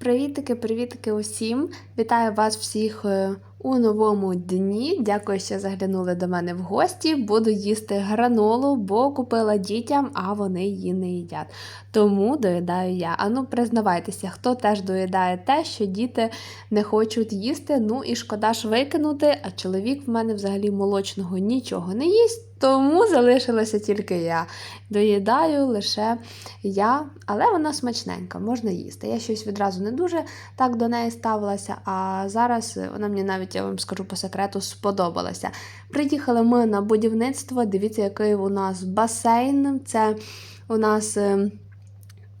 Привітики, привітики усім! Вітаю вас всіх е, у новому дні. Дякую, що заглянули до мене в гості. Буду їсти гранолу, бо купила дітям, а вони її не їдять. Тому доїдаю я. Ану, признавайтеся, хто теж доїдає те, що діти не хочуть їсти. Ну і шкода ж викинути, а чоловік в мене взагалі молочного нічого не їсть. Тому залишилася тільки я. Доїдаю лише я, але вона смачненька, можна їсти. Я щось відразу не дуже так до неї ставилася, а зараз вона мені навіть, я вам скажу по секрету, сподобалася. Приїхали ми на будівництво. Дивіться, який у нас басейн. Це у нас. е,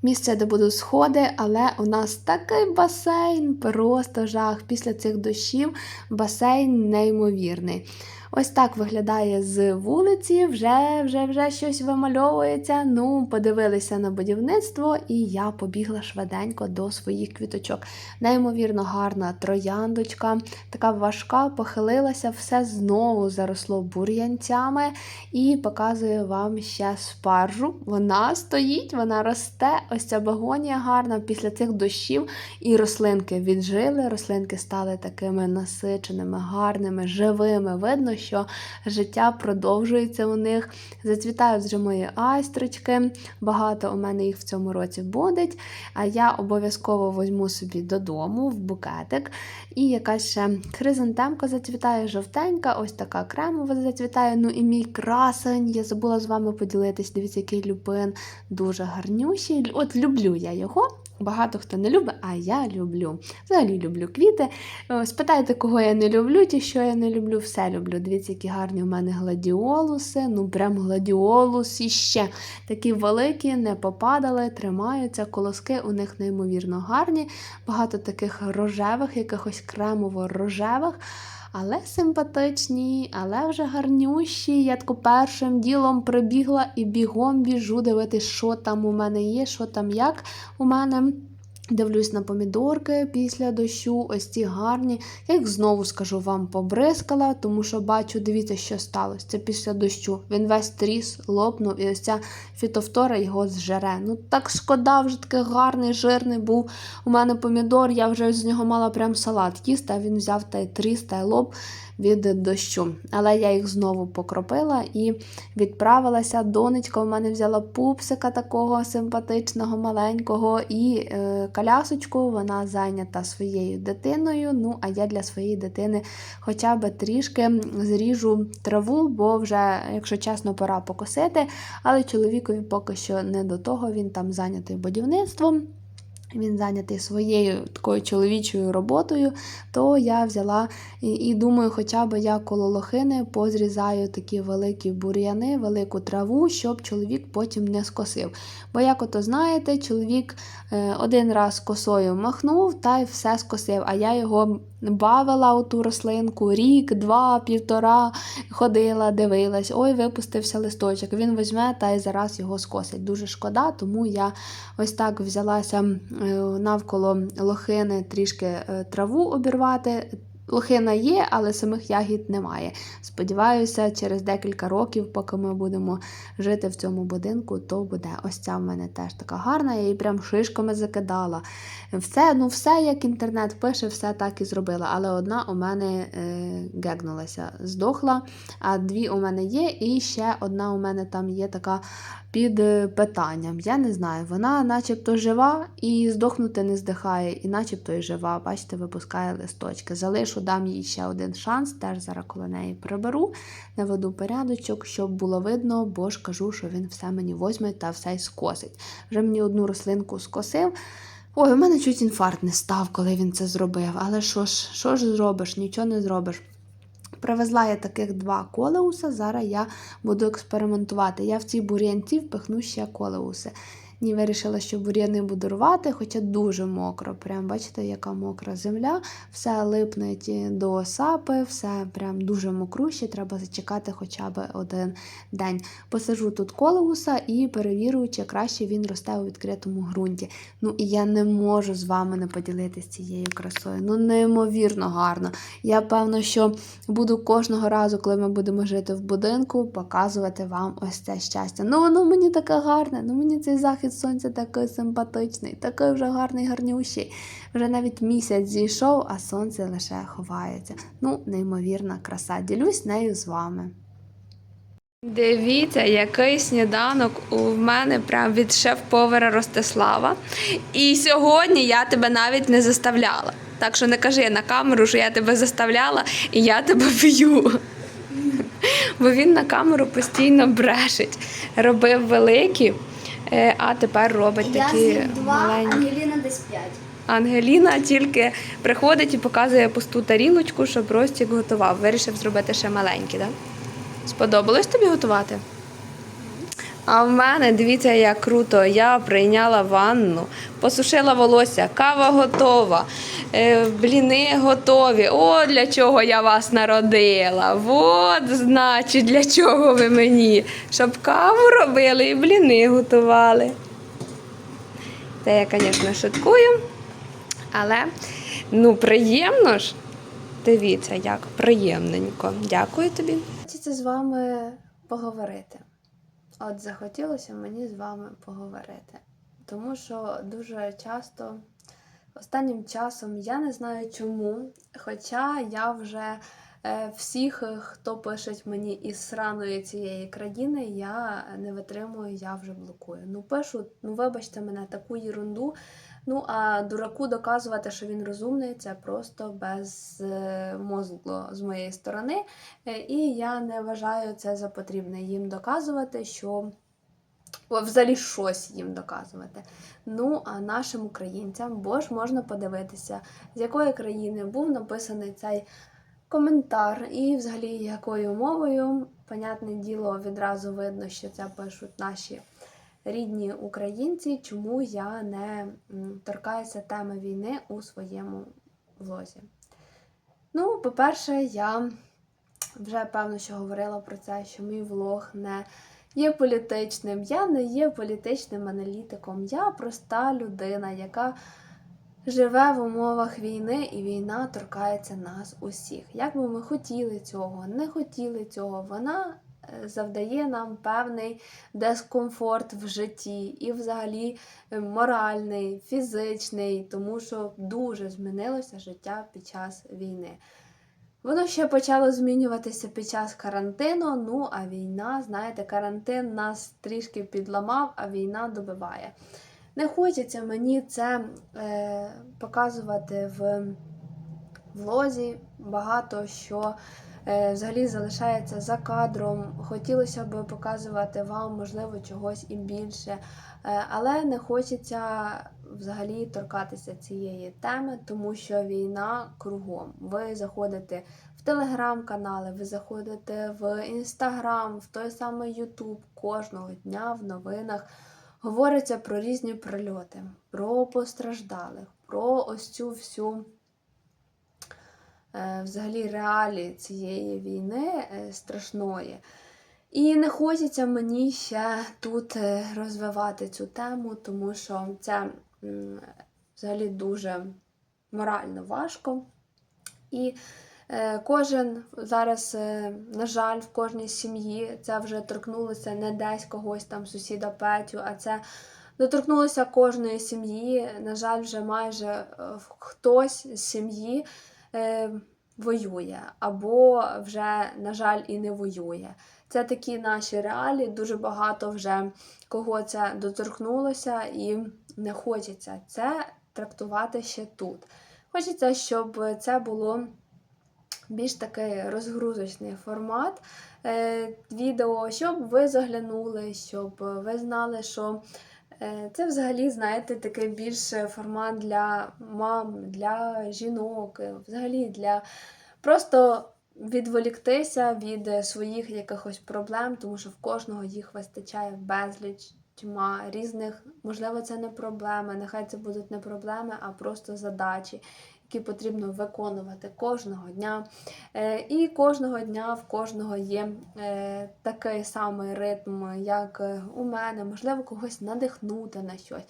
Місце, де будуть сходи, але у нас такий басейн, просто жах. Після цих дощів басейн неймовірний. Ось так виглядає з вулиці, вже вже, вже щось вимальовується. Ну, подивилися на будівництво, і я побігла швиденько до своїх квіточок. Неймовірно гарна трояндочка, така важка, похилилася, все знову заросло бур'янцями. І показую вам ще спаржу. Вона стоїть, вона росте. Ось ця багонія гарна після цих дощів. І рослинки віджили, рослинки стали такими насиченими, гарними, живими. Видно, що життя продовжується у них. Зацвітають вже мої айстрочки. Багато у мене їх в цьому році буде. А я обов'язково візьму собі додому в букетик. І якась ще хризантемка зацвітає, жовтенька, ось така кремова зацвітає. Ну і мій красень. Я забула з вами поділитись. Дивіться, який люпин дуже гарнющий. От люблю я його. Багато хто не любить, а я люблю. Взагалі люблю квіти. Е, Спитайте, кого я не люблю, ті, що я не люблю, все люблю. Дивіться, які гарні у мене гладіолуси. Ну, прям гладіолус іще. Такі великі, не попадали, тримаються. Колоски у них неймовірно гарні. Багато таких рожевих, якихось кремово-рожевих. Але симпатичні, але вже гарнющі. Я таку першим ділом прибігла і бігом біжу дивитися, що там у мене є, що там як у мене. Дивлюсь на помідорки після дощу, ось ці гарні. Я їх знову скажу вам побризкала, тому що бачу, дивіться, що сталося. Це після дощу. Він весь тріс, лопнув, і ось ця фітофтора його зжере. Ну так шкода, вже такий гарний, жирний був. У мене помідор, я вже з нього мала прям салат їсти, а він взяв та й тріс, та й лоб від дощу. Але я їх знову покропила і відправилася. Донечка у мене взяла пупсика такого симпатичного, маленького, і е, колясочку вона зайнята своєю дитиною. Ну, а я для своєї дитини хоча б трішки зріжу траву, бо вже, якщо чесно, пора покосити. Але чоловікові поки що не до того, він там зайнятий будівництвом. Він зайнятий своєю такою чоловічою роботою, то я взяла і, і думаю, хоча б я коло лохини позрізаю такі великі бур'яни, велику траву, щоб чоловік потім не скосив. Бо, як ото знаєте, чоловік е, один раз косою махнув та й все скосив, а я його бавила у ту рослинку рік, два, півтора, ходила, дивилась, ой, випустився листочок. Він візьме та й зараз його скосить. Дуже шкода, тому я ось так взялася навколо лохини трішки е, траву обірвати. Лохина є, але самих ягід немає. Сподіваюся, через декілька років, поки ми будемо жити в цьому будинку, то буде. Ось ця в мене теж така гарна, я її прям шишками закидала. Все, ну все, як інтернет пише, все так і зробила. Але одна у мене е, гегнулася, здохла, а дві у мене є, і ще одна у мене там є така під е, питанням. Я не знаю, вона начебто жива і здохнути не здихає, і начебто і жива. Бачите, випускає листочки. Залишу, дам їй ще один шанс, теж зараз коло неї приберу, наведу порядочок, щоб було видно, бо ж кажу, що він все мені возьме та все й скосить. Вже мені одну рослинку скосив. Ой, у мене чуть інфаркт не став, коли він це зробив. Але що ж, що ж зробиш? Нічого не зробиш. Привезла я таких два колеуса, зараз я буду експериментувати. Я в цій бур'янці впихну ще колеуси. Ні, вирішила, що бур'яни буду рвати, хоча дуже мокро. Прям бачите, яка мокра земля, все липнеть до сапи, все прям дуже мокруще, треба зачекати хоча б один день. Посажу тут колеуса і перевірю, чи краще він росте у відкритому ґрунті. Ну і я не можу з вами не поділитися цією красою. Ну, неймовірно гарно. Я певно, що буду кожного разу, коли ми будемо жити в будинку, показувати вам ось це щастя. Ну, воно мені таке гарне, ну мені цей захист захід сонця такий симпатичний, такий вже гарний, гарнющий. Вже навіть місяць зійшов, а сонце лише ховається. Ну, неймовірна краса. Ділюсь нею з вами. Дивіться, який сніданок у мене прям від шеф-повара Ростислава. І сьогодні я тебе навіть не заставляла. Так що не кажи на камеру, що я тебе заставляла і я тебе б'ю. Бо він на камеру постійно брешить. Робив великі, а тепер робить Я такі з'їв два, маленькі. Ангеліна десь п'ять. Ангеліна тільки приходить і показує пусту тарілочку, щоб Ростік готував. Вирішив зробити ще маленькі, так? Сподобалось тобі готувати? А в мене, дивіться, як круто. Я прийняла ванну, посушила волосся, кава готова, е, бліни готові. О, для чого я вас народила. От, значить, для чого ви мені? Щоб каву робили і бліни готували. Та я, звісно, шуткую. Але ну приємно ж. Дивіться, як приємненько. Дякую тобі. Хочеться з вами поговорити. От захотілося мені з вами поговорити. Тому що дуже часто останнім часом я не знаю чому, хоча я вже всіх, е, хто пише мені із сраної цієї країни, я не витримую, я вже блокую. Ну пишу, ну вибачте мене, таку єрунду. Ну, а дураку доказувати, що він розумний, це просто безмозгло з моєї сторони. Е, І я не вважаю це за потрібне їм доказувати, що взагалі щось їм доказувати. Ну, а нашим українцям, бо ж можна подивитися, з якої країни був написаний цей коментар, і взагалі якою мовою. Понятне діло, відразу видно, що це пишуть наші рідні українці, чому я не торкаюся теми війни у своєму влозі. Ну, по-перше, я вже певно, що говорила про це, що мій влог не є політичним. Я не є політичним аналітиком. Я проста людина, яка живе в умовах війни, і війна торкається нас усіх. Як би ми хотіли цього, не хотіли цього, вона е, завдає нам певний дискомфорт в житті і взагалі е, моральний, фізичний, тому що дуже змінилося життя під час війни. Воно ще почало змінюватися під час карантину. Ну а війна, знаєте, карантин нас трішки підламав, а війна добиває. Не хочеться мені це е, показувати в влозі. Багато що е, взагалі залишається за кадром. Хотілося б показувати вам, можливо, чогось і більше. Е, але не хочеться взагалі торкатися цієї теми, тому що війна кругом. Ви заходите в телеграм-канали, ви заходите в інстаграм, в той самий Ютуб кожного дня в новинах. Говориться про різні прильоти, про постраждалих, про ось цю всю е, взагалі реалії цієї війни е, страшної. І не хочеться мені ще тут е, розвивати цю тему, тому що це взагалі дуже морально важко. І кожен зараз, е, на жаль, в кожній сім'ї це вже торкнулося не десь когось там сусіда Петю, а це доторкнулося кожної сім'ї. На жаль, вже майже е, хтось з сім'ї е, воює, або вже, на жаль, і не воює. Це такі наші реалії. Дуже багато вже кого це доторкнулося, і не хочеться це трактувати ще тут. Хочеться, щоб це було більш такий розгрузочний формат е, відео, щоб ви заглянули, щоб ви знали, що е, це взагалі, знаєте, такий більш формат для мам, для жінок, е, взагалі для просто відволіктися від своїх якихось проблем, тому що в кожного їх вистачає безліч. Тьма різних, можливо, це не проблеми, нехай це будуть не проблеми, а просто задачі, які потрібно виконувати кожного дня. Е, І кожного дня в кожного є е, такий самий ритм, як е, у мене, можливо, когось надихнути на щось,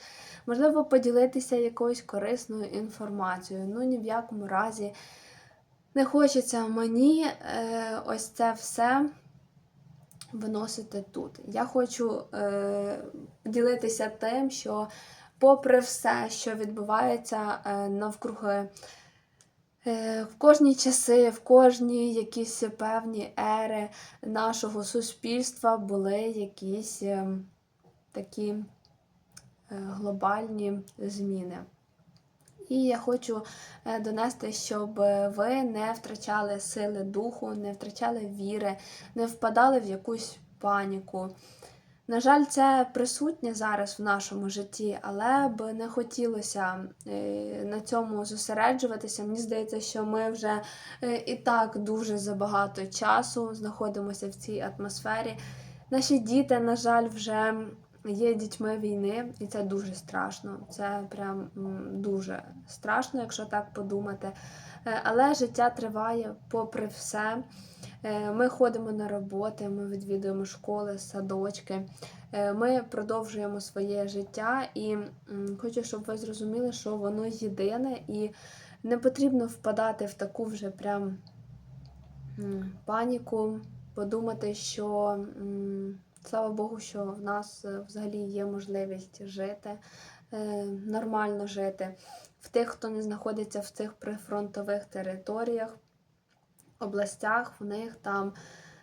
можливо, поділитися якоюсь корисною інформацією. Ну, ні в якому разі не хочеться мені ось це все виносити тут. Я хочу е, ділитися тим, що, попри все, що відбувається е, навкруги. Е, В кожні часи, в кожні якісь певні ери нашого суспільства були якісь е, такі глобальні зміни. І я хочу донести, щоб ви не втрачали сили духу, не втрачали віри, не впадали в якусь паніку. На жаль, це присутнє зараз в нашому житті, але б не хотілося е, на цьому зосереджуватися. Мені здається, що ми вже е, і так дуже забагато часу знаходимося в цій атмосфері. Наші діти, на жаль, вже є дітьми війни, і це дуже страшно. Це прям дуже страшно, якщо так подумати. Е, Але життя триває попри все. Е, Ми ходимо на роботи, ми відвідуємо школи, садочки. Е, Ми продовжуємо своє життя, і хочу, щоб ви зрозуміли, що воно єдине, і не потрібно впадати в таку вже прям паніку, подумати, що слава Богу, що в нас е, взагалі є можливість жити, е, нормально жити. В тих, хто не знаходиться в цих прифронтових територіях, областях, в них там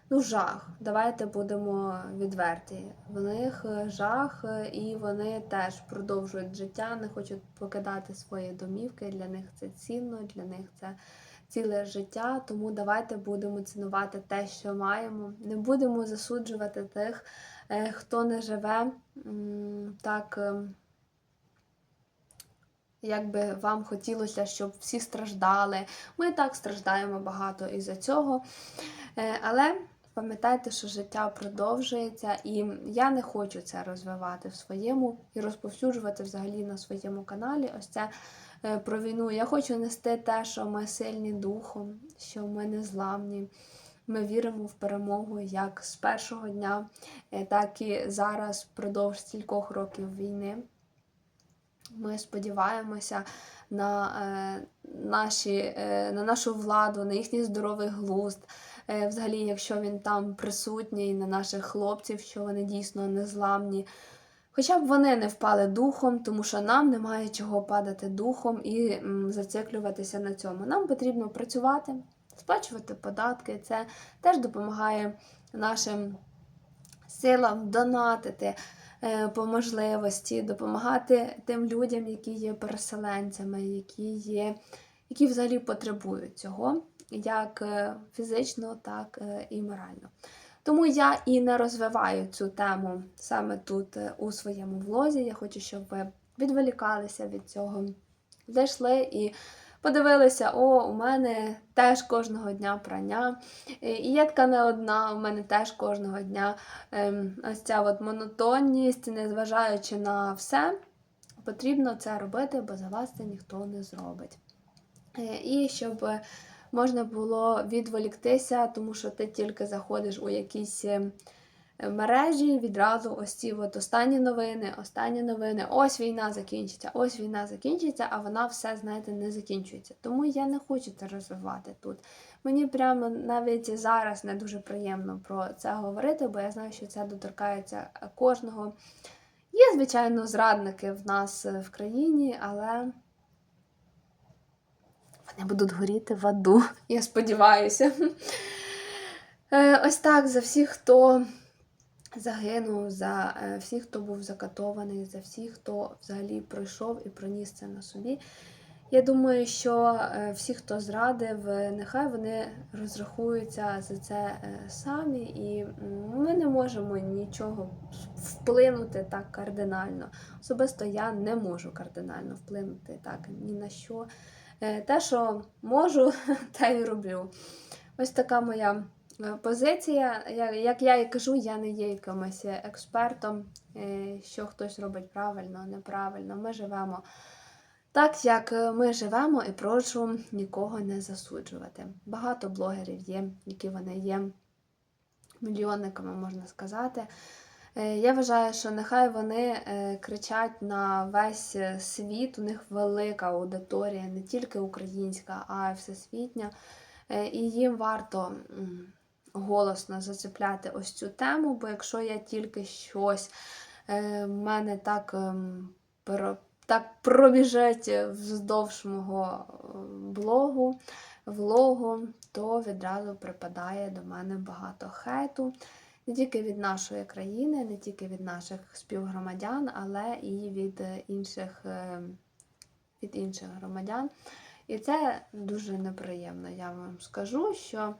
ну, жах. Давайте будемо відверті. В них е, жах, і вони теж продовжують життя, не хочуть покидати свої домівки. Для них це цінно, для них це ціле життя. Тому давайте будемо цінувати те, що маємо. Не будемо засуджувати тих, е, хто не живе так. ем, як би вам хотілося, щоб всі страждали. Ми так страждаємо багато із-за цього. Е, Але пам'ятайте, що життя продовжується, і я не хочу це розвивати в своєму і розповсюджувати взагалі на своєму каналі. Ось це про війну. Я хочу нести те, що ми сильні духом, що ми не зламні. Ми віримо в перемогу як з першого дня, е, так і зараз, впродовж стількох років війни. Ми сподіваємося на, е, наші, е, на нашу владу, на їхній здоровий глузд. Е, взагалі, якщо він там присутній, на наших хлопців, що вони дійсно незламні. Хоча б вони не впали духом, тому що нам немає чого падати духом і зациклюватися на цьому. Нам потрібно працювати, сплачувати податки. Це теж допомагає нашим силам донатити е, по можливості, допомагати тим людям, які є переселенцями, які є, які взагалі потребують цього, як е, фізично, так е, і морально. Тому я і не розвиваю цю тему саме тут е, у своєму влозі. Я хочу, щоб ви відволікалися від цього, зайшли і подивилися, о, у мене теж кожного дня прання. Е, І я така не одна, у мене теж кожного дня ем, ось ця от монотонність, незважаючи на все, потрібно це робити, бо за вас це ніхто не зробить. Е, І щоб можна було відволіктися, тому що ти тільки заходиш у якісь е, мережі, відразу ось ці от останні новини, останні новини, ось війна закінчиться, ось війна закінчиться, а вона все, знаєте, не закінчується. Тому я не хочу це розвивати тут. Мені прямо навіть зараз не дуже приємно про це говорити, бо я знаю, що це доторкається кожного. Є, звичайно, зрадники в нас е, в країні, але вони будуть горіти в аду, я сподіваюся. Е, Ось так за всіх, хто загинув, за е, всіх, хто був закатований, за всіх, хто взагалі пройшов і проніс це на собі. Я думаю, що е, всі, хто зрадив, нехай вони розрахуються за це самі, і ми не можемо нічого вплинути так кардинально. Особисто я не можу кардинально вплинути так ні на що. Е, Те, що можу, те й роблю. Ось така моя е, позиція. Як я і кажу, я не є якимось експертом, е, що хтось робить правильно, неправильно. Ми живемо так, як ми живемо, і прошу нікого не засуджувати. Багато блогерів є, які вони є мільйонниками, можна сказати. Е, Я вважаю, що нехай вони е, кричать на весь е, світ, у них велика аудиторія, не тільки українська, а й всесвітня. І їм варто голосно зацепляти ось цю тему, бо якщо я тільки щось в мене так, ем, так пробіжить вздовж мого блогу, влогу, то відразу припадає до мене багато хейту. Не тільки від нашої країни, не тільки від наших співгромадян, але і від інших, е, від інших громадян. І це дуже неприємно, я вам скажу, що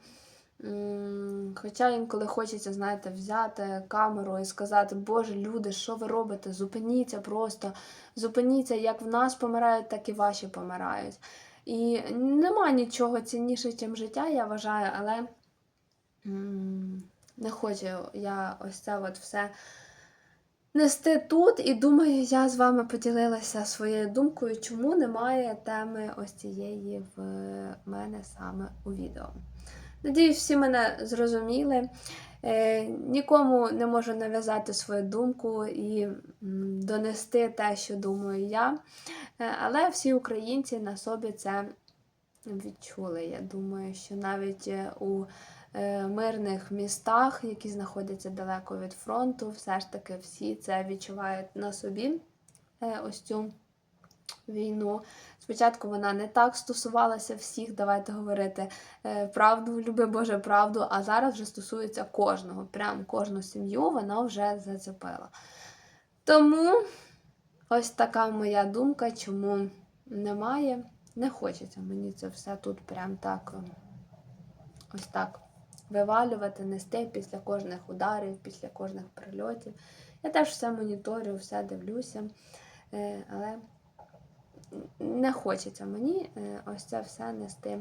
хоча інколи хочеться, знаєте, взяти камеру і сказати, Боже, люди, що ви робите? Зупиніться просто, зупиніться, як в нас помирають, так і ваші помирають. І нема нічого цінніше, ніж життя, я вважаю, але не хочу я ось це от все нести тут. І думаю, я з вами поділилася своєю думкою, чому немає теми ось цієї в мене саме у відео. Надіюсь, всі мене зрозуміли. Е, нікому не можу нав'язати свою думку і донести те, що думаю я. Е, але всі українці на собі це відчули. Я думаю, що навіть е, у мирних містах, які знаходяться далеко від фронту, все ж таки всі це відчувають на собі е, ось цю війну. Спочатку вона не так стосувалася всіх, давайте говорити е, правду, люби Боже правду, а зараз вже стосується кожного. Прям кожну сім'ю вона вже зацепила. Тому ось така моя думка, чому немає. Не хочеться мені це все тут прям так е, ось так вивалювати, нести після кожних ударів, після кожних прильотів. Я теж все моніторю, все дивлюся, е, але не хочеться мені е, ось це все нести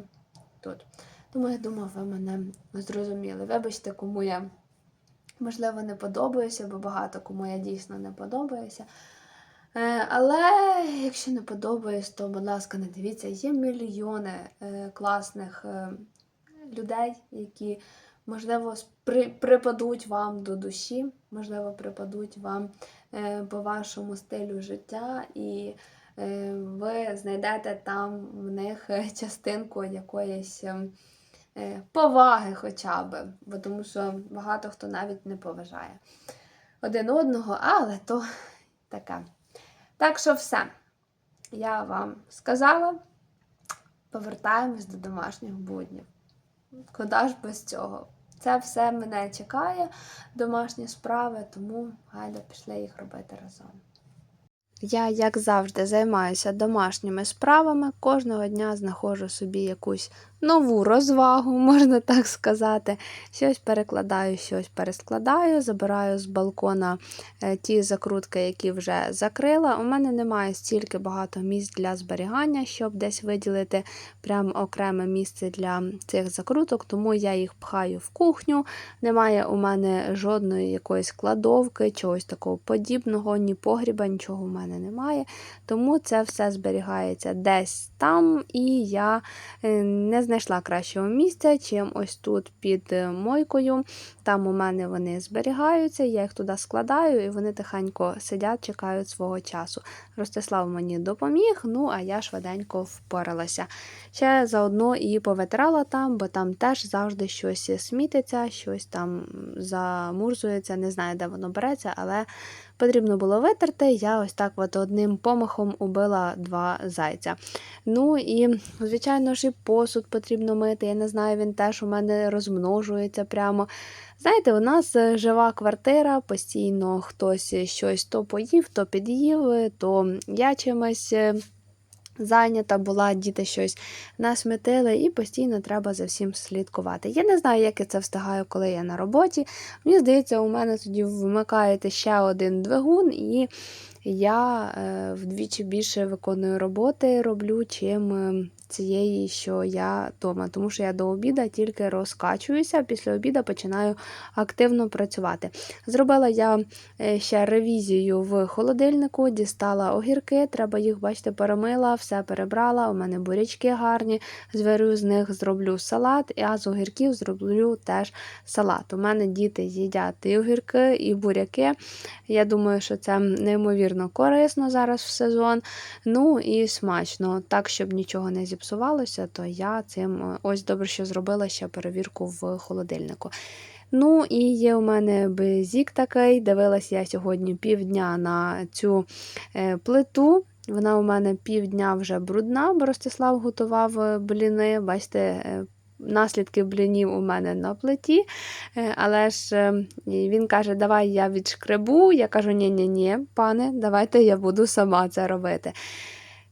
тут. Тому я думаю, ви мене зрозуміли. Вибачте, кому я, можливо, не подобаюся, бо багато кому я дійсно не подобаюся. Е, Але якщо не подобаюсь, то, будь ласка, не дивіться, є мільйони класних людей, які, можливо, припадуть вам до душі, можливо, припадуть вам е, по вашому стилю життя, і е, ви знайдете там в них е, частинку якоїсь ем, е, поваги хоча б, бо тому що багато хто навіть не поважає один одного, але то таке. Так що все. Я вам сказала. Повертаємось до домашніх буднів. Куди ж без цього? Це все мене чекає, домашні справи, тому гайда пішли їх робити разом. Я, як завжди, займаюся домашніми справами. Кожного дня знаходжу собі якусь нову розвагу, можна так сказати. Щось перекладаю, щось перескладаю, забираю з балкона е, ті закрутки, які вже закрила. У мене немає стільки багато місць для зберігання, щоб десь виділити прям окреме місце для цих закруток, тому я їх пхаю в кухню. Немає у мене жодної якоїсь кладовки, чогось такого подібного, ні погріба, нічого у мене немає. Тому це все зберігається десь там, і я е, не знайшла кращого місця, чим ось тут під е, мойкою. Там у мене вони зберігаються, я їх туди складаю, і вони тихенько сидять, чекають свого часу. Ростислав мені допоміг, ну а я швиденько впоралася. Ще заодно і повитирала там, бо там теж завжди щось смітиться, щось там замурзується, не знаю, де воно береться, але потрібно було витерти. Я ось так от одним помахом убила два зайця. Ну і, звичайно ж, і посуд потрібно мити. Я не знаю, він теж у мене розмножується прямо. Знаєте, у нас е, жива квартира, постійно хтось щось то поїв, то під'їв, то я чимось. Зайнята була, діти щось насметили, і постійно треба за всім слідкувати. Я не знаю, як я це встигаю, коли я на роботі. Мені здається, у мене тоді вмикаєте ще один двигун, і я е, вдвічі більше виконую роботи роблю, чим цієї, що я вдома. Тому що я до обіду тільки розкачуюся, після обіду починаю активно працювати. Зробила я е, ще ревізію в холодильнику, дістала огірки, треба їх, бачите, перемила, все перебрала. У мене бурячки гарні, зварю з них, зроблю салат, а з огірків зроблю теж салат. У мене діти їдять і огірки, і буряки. Я думаю, що це неймовірно корисно зараз в сезон. Ну і смачно, так, щоб нічого не зіпсувати. Зіпсувалося, то я цим е, ось добре, що зробила ще перевірку в холодильнику. Ну, і є у мене безік такий. Дивилась я сьогодні півдня на цю е, плиту. Вона у мене півдня вже брудна, бо Ростислав готував е, бліни. Бачите, наслідки блінів у мене на плиті. Але ж він каже, давай я відшкребу. Я кажу, ні-ні-ні, пане, давайте я буду сама це робити.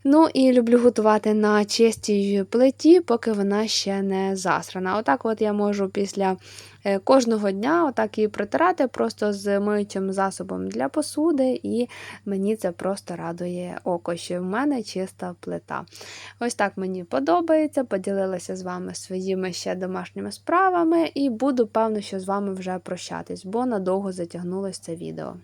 Ну і люблю готувати на чистій плиті, поки вона ще не засрана. Отак от я можу після е, кожного дня отак її протирати просто з миючим засобом для посуди, і мені це просто радує око, що в мене чиста плита. Ось так мені подобається. Поділилася з вами своїми ще домашніми справами, і буду, певно, що з вами вже прощатись, бо надовго затягнулося це відео.